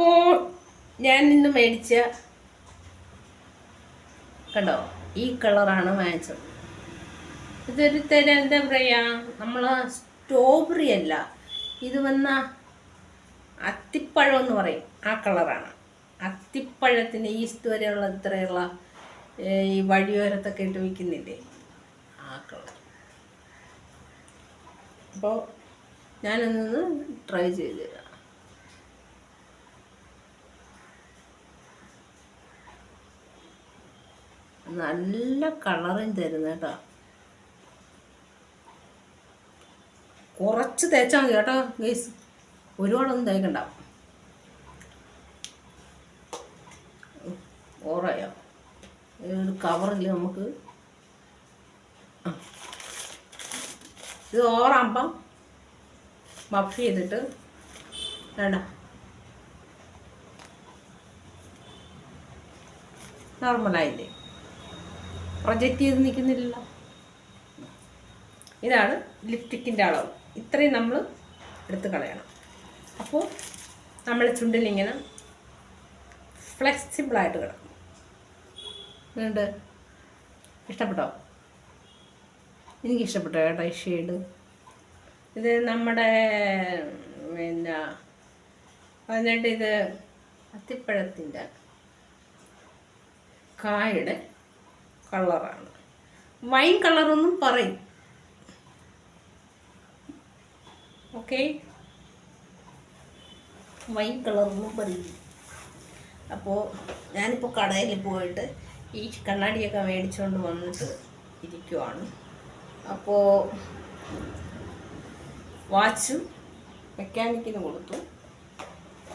അപ്പോൾ ഞാൻ ഇന്ന് മേടിച്ച കണ്ടോ? ഈ കളറാണ് വാങ്ങിച്ചത്. ഇതൊരു തരം എന്താ പറയുക നമ്മൾ സ്ട്രോബെറി അല്ല. ഇത് വന്ന അത്തിപ്പഴം എന്ന് പറയും. ആ കളറാണ്. അത്തിപ്പഴത്തിന് ഈസ്റ്റ് വരെയുള്ള ഇത്രയുള്ള ഈ വഴിയോരത്തൊക്കെ ഇട്ട് വിൽക്കുന്നില്ലേ? ആ കളർ. അപ്പോൾ ഞാനൊന്ന് ട്രൈ ചെയ്ത് തരാം. നല്ല കളറും തരുന്ന കേട്ടോ. കുറച്ച് തേച്ചാൽ മതി കേട്ടോ ഗൈസ് ഒരുപാടൊന്നും തേക്കണ്ട. ഓറയോ? ഒരു കവറിൽ നമുക്ക്. ഇത് ഓറാകുമ്പം ബഫ് ചെയ്തിട്ട് വേണ്ട. നോർമലായില്ലേ പ്രൊജക്റ്റ് ചെയ്ത് നിൽക്കുന്നില്ലല്ലോ. ഇതാണ് ലിപ്സ്റ്റിക്കിന്റെ അളവ്. ഇത്രയും നമ്മൾ എടുത്ത് കളയണം. അപ്പോൾ നമ്മളെ ചുണ്ടിലിങ്ങനെ ഫ്ലെക്സിബിളായിട്ട് കിടക്കും. ഉണ്ട് ഇഷ്ടപ്പെട്ടോ? എനിക്ക് ഇഷ്ടപ്പെട്ടോ കേട്ടോ ഈ ഷെയ്ഡ് ഇത് നമ്മുടെ പിന്നെ എന്നിട്ട് ഇത് അത്തിപ്പഴത്തിന്റെ കായുടെ കളറാണ്. വൈൻ കളറൊന്നും പറയും. ഓക്കെ? വൈൻ കളറൊന്നും പറയും അപ്പോൾ ഞാനിപ്പോൾ കടയിൽ പോയിട്ട് ഈ കണ്ണാടിയൊക്കെ മേടിച്ചുകൊണ്ട് വന്നിട്ട് ഇരിക്കുവാണ്. അപ്പോൾ വാച്ചും മെക്കാനിക്കിന് കൊടുത്തു.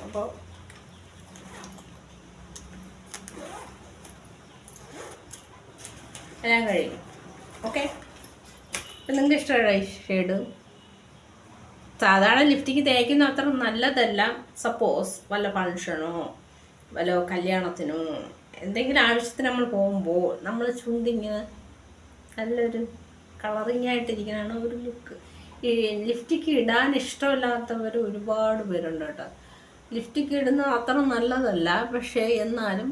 അപ്പോൾ എല്ലാം കഴിഞ്ഞു ഓക്കെ അപ്പം നിങ്ങൾക്ക് ഇഷ്ടമുള്ള ഷെയ്ഡ് സാധാരണ ലിഫ്റ്റിക്ക് തേക്കുന്ന അത്ര നല്ലതല്ല. സപ്പോസ് വല്ല ഫങ്ഷനോ വല്ല കല്യാണത്തിനോ എന്തെങ്കിലും ആവശ്യത്തിന് നമ്മൾ പോകുമ്പോൾ നമ്മൾ ചുണ്ടിങ്ങനെ നല്ലൊരു കളറിങ് ആയിട്ടിരിക്കുന്നതാണ് ഒരു ലുക്ക് ഈ ലിഫ്റ്റിക്ക് ഇടാൻ ഇഷ്ടമില്ലാത്തവർ ഒരുപാട് പേരുണ്ട് കേട്ടോ. ലിഫ്റ്റിക്ക് ഇടുന്നത് അത്ര നല്ലതല്ല. പക്ഷേ എന്നാലും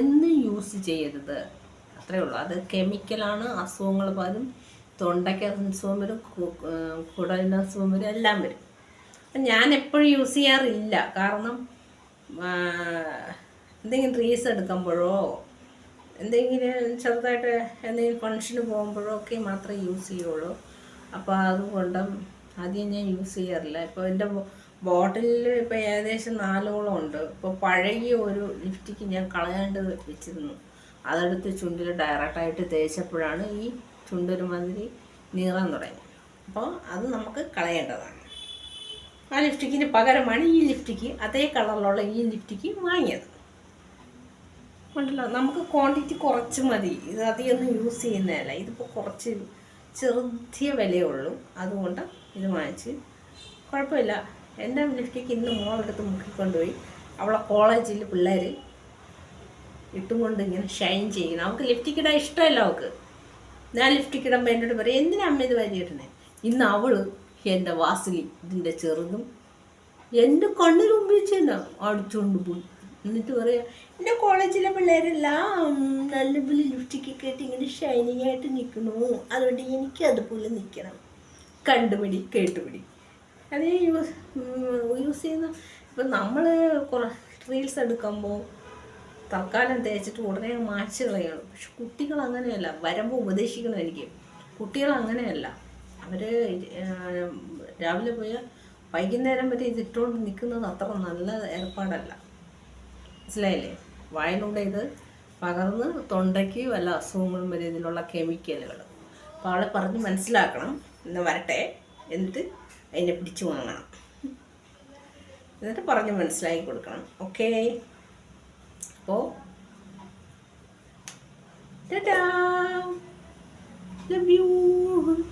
എന്നും യൂസ് ചെയ്യരുത്. അത്രേ ഉള്ളൂ. അത് കെമിക്കലാണ് അസുഖങ്ങൾ പലതും തൊണ്ടയ്ക്ക് അസുഖം വരും കുടലിന് അസുഖം വരും എല്ലാം വരും. അപ്പം ഞാൻ എപ്പോഴും യൂസ് ചെയ്യാറില്ല. കാരണം എന്തെങ്കിലും റീസ് എടുക്കുമ്പോഴോ എന്തെങ്കിലും ചെറുതായിട്ട് എന്തെങ്കിലും ഫങ്ഷന് പോകുമ്പോഴോ ഒക്കെ മാത്രമേ യൂസ് ചെയ്യുള്ളൂ. അപ്പോൾ അതുകൊണ്ട് ആദ്യം ഞാൻ യൂസ് ചെയ്യാറില്ല. ഇപ്പോൾ എന്റെ ബോട്ടിലിൽ ഇപ്പോൾ ഏകദേശം നാലോളം ഉണ്ട്. ഇപ്പോൾ പഴകിയ ഒരു ലിഫ്റ്റിക്ക് ഞാൻ കളയാണ്ട് വെച്ചിരുന്നു. അതെടുത്ത് ചുണ്ടിൽ ഡയറക്റ്റായിട്ട് തേച്ചപ്പോഴാണ് ഈ ചുണ്ടൊരു മാതിരി നീറാൻ തുടങ്ങി അപ്പോൾ അത് നമുക്ക് കളയേണ്ടതാണ്. ആ ലിപ്സ്റ്റിക്കിന് പകരമാണ് ഈ ലിപ്സ്റ്റിക്ക് അതേ കളറിലുള്ള ഈ ലിപ്സ്റ്റിക്ക് വാങ്ങിയത്. ഉണ്ടല്ലോ നമുക്ക് ക്വാണ്ടിറ്റി കുറച്ച് മതി. ഇത് അധികമൊന്നും യൂസ് ചെയ്യുന്നതല്ല. ഇതിപ്പോൾ കുറച്ച് ചെറുതിയ വിലയേ ഉള്ളൂ. അതുകൊണ്ട് ഇത് വാങ്ങിച്ച് കുഴപ്പമില്ല. എന്റെ ലിപ്സ്റ്റിക്ക് ഇന്ന് മോളെടുത്ത് മുക്കിക്കൊണ്ടുപോയി. അവളെ കോളേജിൽ പിള്ളേർ ഇട്ടും കൊണ്ട് ഇങ്ങനെ ഷൈൻ ചെയ്യണം അവൾക്ക് ലിഫ്റ്റിക്ക് ഇടാൻ ഇഷ്ടമല്ല അവൾക്ക്. ഞാൻ ലിഫ്റ്റിക്ക് ഇടുമ്പോൾ എന്നോട് പറയും എന്തിനാ അമ്മ ഇത് വരിയിടണേ ഇന്ന് അവൾ എന്റെ വാസിലി ഇതിന്റെ ചെറുതും എന്റെ കണ്ണിന് മുമ്പിൽ ചെന്ന അടിച്ചുകൊണ്ട് പോയി. എന്നിട്ട് പറയാ എന്റെ കോളേജിലെ പിള്ളേരെല്ലാം നല്ല പോലെ ലിഫ്റ്റിക്ക് കേട്ട് ഇങ്ങനെ ഷൈനിങ് ആയിട്ട് നിൽക്കണു അതുകൊണ്ട് എനിക്ക് അതുപോലെ നിൽക്കണം. കണ്ടുപിടി കേട്ടുപിടി. അതേ യൂസ് യൂസ് ചെയ്യുന്ന ഇപ്പം നമ്മൾ കുറേ റീൽസ് എടുക്കുമ്പോൾ തൽക്കാലം തേച്ചിട്ട് ഉടനെ മാച്ച് കളയണം. പക്ഷെ കുട്ടികൾ അങ്ങനെയല്ല വരുമ്പോൾ ഉപദേശിക്കണം എനിക്ക്. കുട്ടികൾ അങ്ങനെയല്ല. അവർ രാവിലെ പോയാൽ വൈകുന്നേരം വരെ ഇതിട്ടുകൊണ്ട് നിൽക്കുന്നത് അത്ര നല്ല ഏർപ്പാടല്ല. മനസ്സിലായില്ലേ? വായിലൂടെ ഇത് പകർന്ന് തൊണ്ടയ്ക്ക് വല്ല അസുഖങ്ങളും വരെ ഇതിലുള്ള കെമിക്കലുകൾ. അപ്പോൾ അവളെ പറഞ്ഞ് മനസ്സിലാക്കണം. എന്ന് വരട്ടെ എന്നിട്ട് അതിനെ പിടിച്ചു വാങ്ങണം. എന്നിട്ട് പറഞ്ഞ് മനസ്സിലാക്കി കൊടുക്കണം. Okay? Oh. Ta-da! Love you!